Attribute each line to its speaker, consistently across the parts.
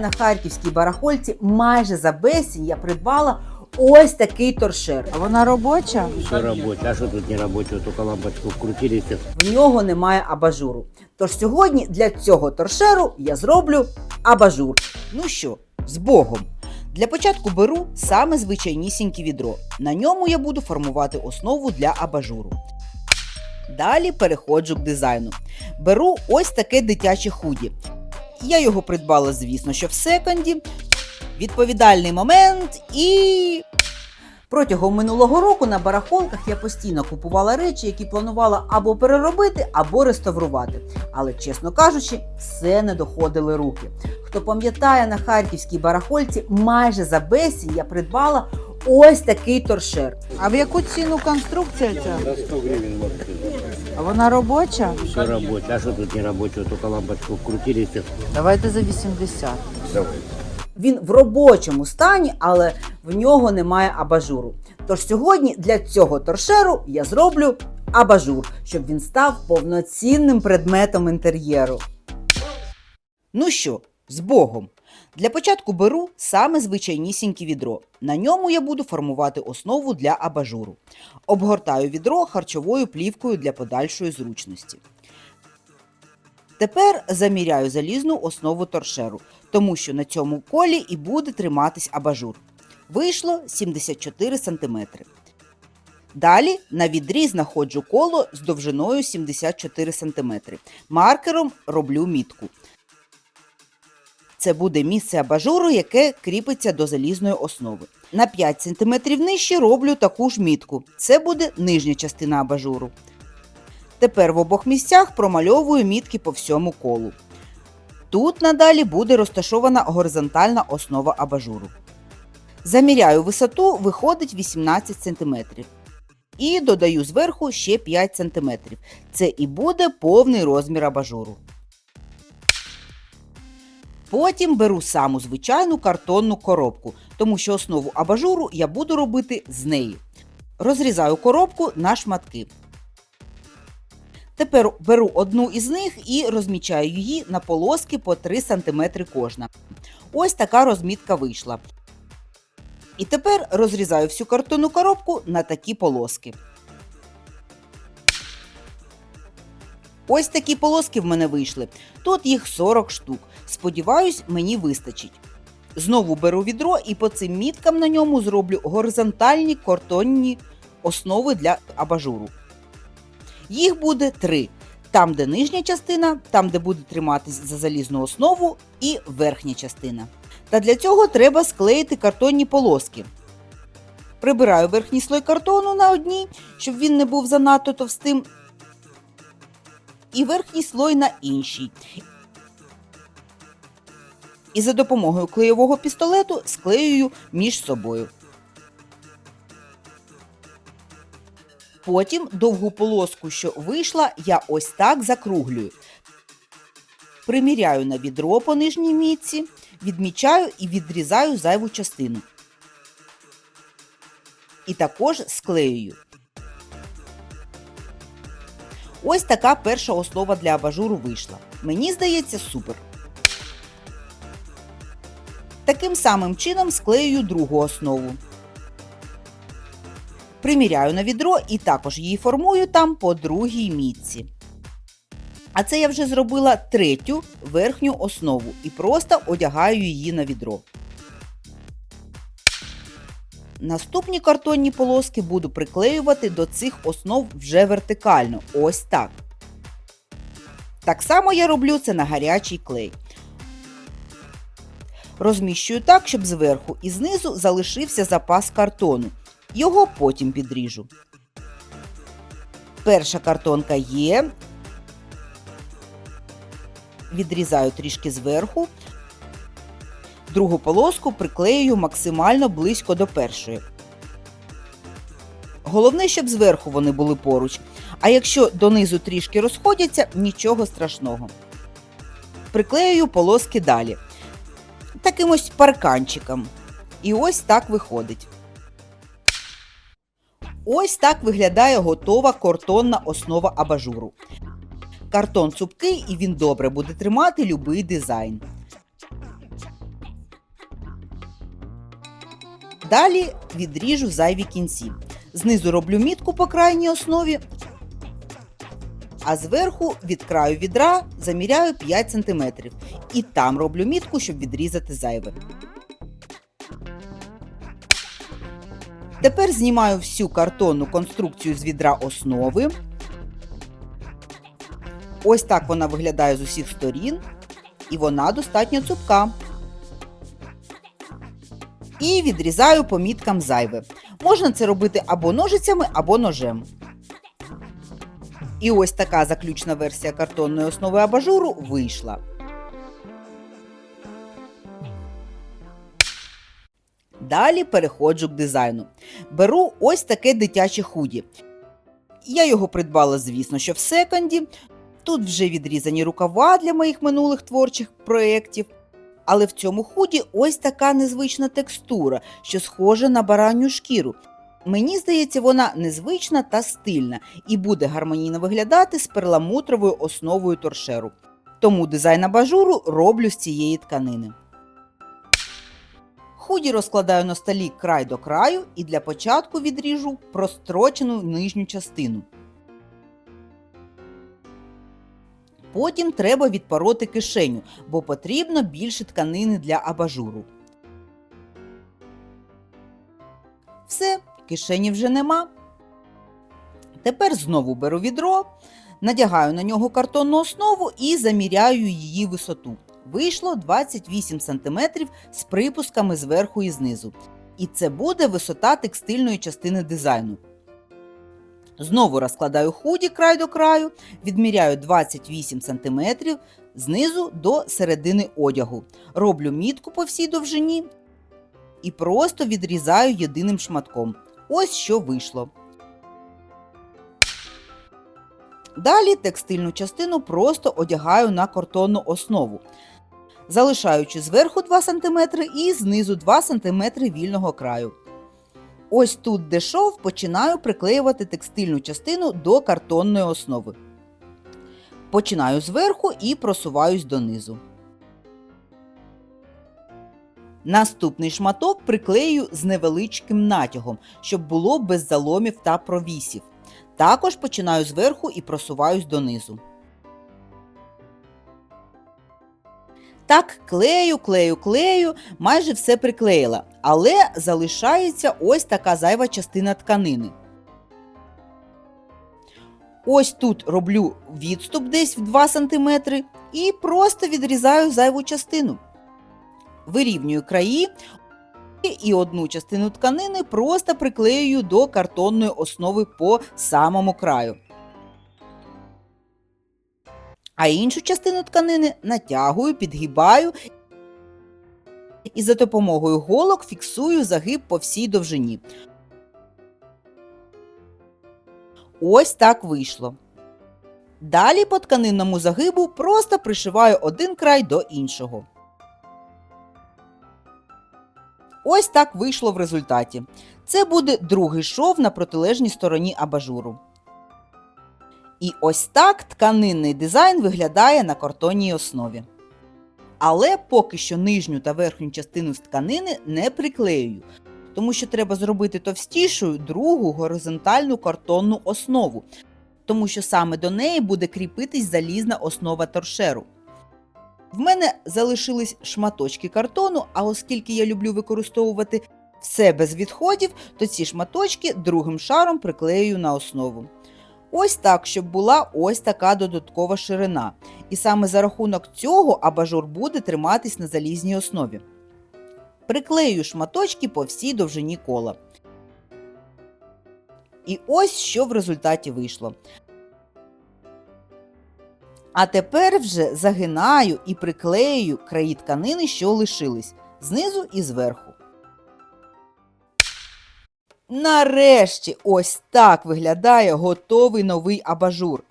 Speaker 1: На харківській барахольці майже за безцінь я придбала ось такий торшер.
Speaker 2: А вона робоча?
Speaker 3: Все рабочее. А что тут не рабочего? Только лампочку вкрутили.
Speaker 1: В нього немає абажуру. Тож сьогодні для цього торшеру я зроблю абажур. Ну що, з Богом. Для початку беру саме звичайнісіньке відро. На ньому я буду формувати основу для абажуру. Далі переходжу к дизайну. Беру ось таке дитяче худі. Я його придбала, звісно, що в секонді. Відповідальний момент і. Протягом минулого року на барахолках я постійно купувала речі, які планувала або переробити, або реставрувати. Але, чесно кажучи, все не доходили руки. Хто пам'ятає, на харківській барахольці майже за безцінь я придбала ось такий торшер.
Speaker 2: А в яку ціну конструкція ця?
Speaker 3: За 100 гривен вот.
Speaker 2: А вона робоча?
Speaker 3: Все рабочее. А что тут не рабочего? Только лампочку вкрутили и все.
Speaker 2: Давайте за 80.
Speaker 3: Давай.
Speaker 1: Він в робочому стані, але в нього немає абажуру. Тож сьогодні для цього торшеру я зроблю абажур, щоб він став повноцінним предметом інтер'єру. Ну що, з Богом. Для початку беру саме звичайнісіньке відро. На ньому я буду формувати основу для абажуру. Обгортаю відро харчовою плівкою для подальшої зручності. Тепер заміряю залізну основу торшеру, тому що на цьому колі і буде триматись абажур. Вийшло 74 см. Далі на відрі знаходжу коло з довжиною 74 см. Маркером роблю мітку. Це буде місце абажуру, яке кріпиться до залізної основи. На 5 см нижче роблю таку ж мітку. Це буде нижня частина абажуру. Тепер в обох місцях промальовую мітки по всьому колу. Тут надалі буде розташована горизонтальна основа абажуру. Заміряю висоту, виходить 18 см. І додаю зверху ще 5 см. Це і буде повний розмір абажуру. Потім беру саму звичайну картонну коробку, тому що основу абажуру я буду робити з неї. Розрізаю коробку на шматки. Тепер беру одну із них і розмічаю її на полоски по 3 см кожна. Ось така розмітка вийшла. І тепер розрізаю всю картонну коробку на такі полоски. Ось такі полоски в мене вийшли. Тут їх 40 штук. Сподіваюсь, мені вистачить. Знову беру відро і по цим міткам на ньому зроблю горизонтальні картонні основи для абажуру. Їх буде три: там, де нижня частина, там, де буде триматись за залізну основу, і верхня частина. Та для цього треба склеїти картонні полоски. Прибираю верхній слой картону на одній, щоб він не був занадто товстим, і верхній слой на іншій. І за допомогою клеєвого пістолету склеюю між собою. Потім довгу полоску, що вийшла, я ось так закруглюю. Приміряю на відро по нижній мітці, відмічаю і відрізаю зайву частину. І також склеюю. Ось така перша основа для абажуру вийшла. Мені здається, супер. Таким самим чином склеюю другу основу. Приміряю на відро і також її формую там по другій мітці. А це я вже зробила третю верхню основу і просто одягаю її на відро. Наступні картонні полоски буду приклеювати до цих основ вже вертикально. Ось так. Так само я роблю це на гарячий клей. Розміщую так, щоб зверху і знизу залишився запас картону. Його потім підріжу. Перша картонка є. Відрізаю трішки зверху. Другу полоску приклеюю максимально близько до першої. Головне, щоб зверху вони були поруч. А якщо донизу трішки розходяться, нічого страшного. Приклеюю полоски далі. Таким ось парканчиком. І ось так виходить. Ось так виглядає готова картонна основа абажуру. Картон цупкий і він добре буде тримати любий дизайн. Далі відріжу зайві кінці. Знизу роблю мітку по крайній основі, а зверху від краю відра заміряю 5 см. І там роблю мітку, щоб відрізати зайве. Тепер знімаю всю картонну конструкцію з відра основи. Ось так вона виглядає з усіх сторін, і вона достатньо цупка. І відрізаю по міткам зайве. Можна це робити або ножицями, або ножем. І ось така заключна версія картонної основи абажуру вийшла. Далі переходжу к дизайну. Беру ось таке дитяче худі. Я його придбала, звісно, що в секонді. Тут вже відрізані рукава для моїх минулих творчих проєктів. Але в цьому худі ось така незвична текстура, що схожа на бараню шкіру. Мені здається, вона незвична та стильна і буде гармонійно виглядати з перламутровою основою торшеру. Тому дизайн абажуру роблю з цієї тканини. Худі розкладаю на столі край до краю і для початку відріжу прострочену нижню частину. Потім треба відпороти кишеню, бо потрібно більше тканини для абажуру. Все, кишені вже нема. Тепер знову беру відро, надягаю на нього картонну основу і заміряю її висоту. Вийшло 28 см з припусками зверху і знизу. І це буде висота текстильної частини дизайну. Знову розкладаю худі край до краю, відміряю 28 см знизу до середини одягу. Роблю мітку по всій довжині і просто відрізаю єдиним шматком. Ось що вийшло. Далі текстильну частину просто одягаю на картонну основу, залишаючи зверху 2 см і знизу 2 см вільного краю. Ось тут, де шов, починаю приклеювати текстильну частину до картонної основи. Починаю зверху і просуваюсь донизу. Наступний шматок приклею з невеличким натягом, щоб було без заломів та провісів. Також починаю зверху і просуваюсь донизу. Так, клею, клею, клею, майже все приклеїла, але залишається ось така зайва частина тканини. Ось тут роблю відступ десь в 2 см і просто відрізаю зайву частину. Вирівнюю краї і одну частину тканини просто приклеюю до картонної основи по самому краю. А іншу частину тканини натягую, підгибаю і за допомогою голок фіксую загиб по всій довжині. Ось так вийшло. Далі по тканинному загибу просто пришиваю один край до іншого. Ось так вийшло в результаті. Це буде другий шов на протилежній стороні абажуру. І ось так тканинний дизайн виглядає на картонній основі. Але поки що нижню та верхню частину з тканини не приклеюю, тому що треба зробити товстішою другу горизонтальну картонну основу, тому що саме до неї буде кріпитись залізна основа торшеру. В мене залишились шматочки картону, а оскільки я люблю використовувати все без відходів, то ці шматочки другим шаром приклею на основу. Ось так, щоб була ось така додаткова ширина. І саме за рахунок цього абажур буде триматись на залізній основі. Приклею шматочки по всій довжині кола. І ось що в результаті вийшло. А тепер вже загинаю і приклею краї тканини, що лишились, знизу і зверху. Нарешті ось так виглядає готовий новий абажур.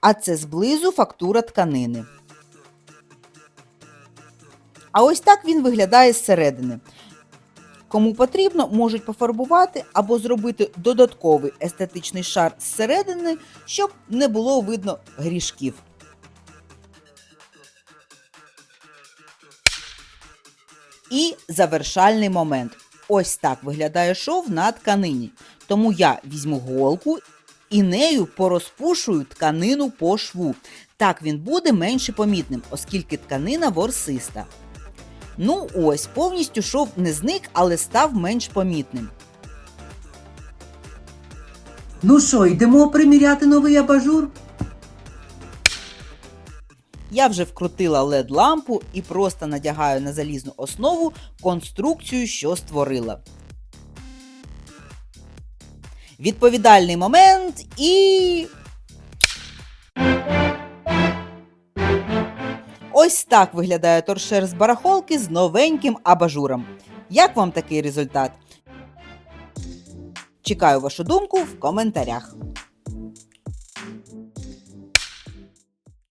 Speaker 1: А це зблизу фактура тканини. А ось так він виглядає зсередини. Кому потрібно, можуть пофарбувати або зробити додатковий естетичний шар зсередини, щоб не було видно грішків. І завершальний момент. Ось так виглядає шов на тканині. Тому я візьму голку і нею порозпушую тканину по шву. Так він буде менше помітним, оскільки тканина ворсиста. Ну ось, повністю шов не зник, але став менш помітним. Ну що, йдемо приміряти новий абажур? Я вже вкрутила led лампу і просто надягаю на залізну основу конструкцію, що створила. Відповідальний момент і. Ось так виглядає торшер з барахолки з новеньким абажуром. Як вам такий результат? Чекаю вашу думку в коментарях.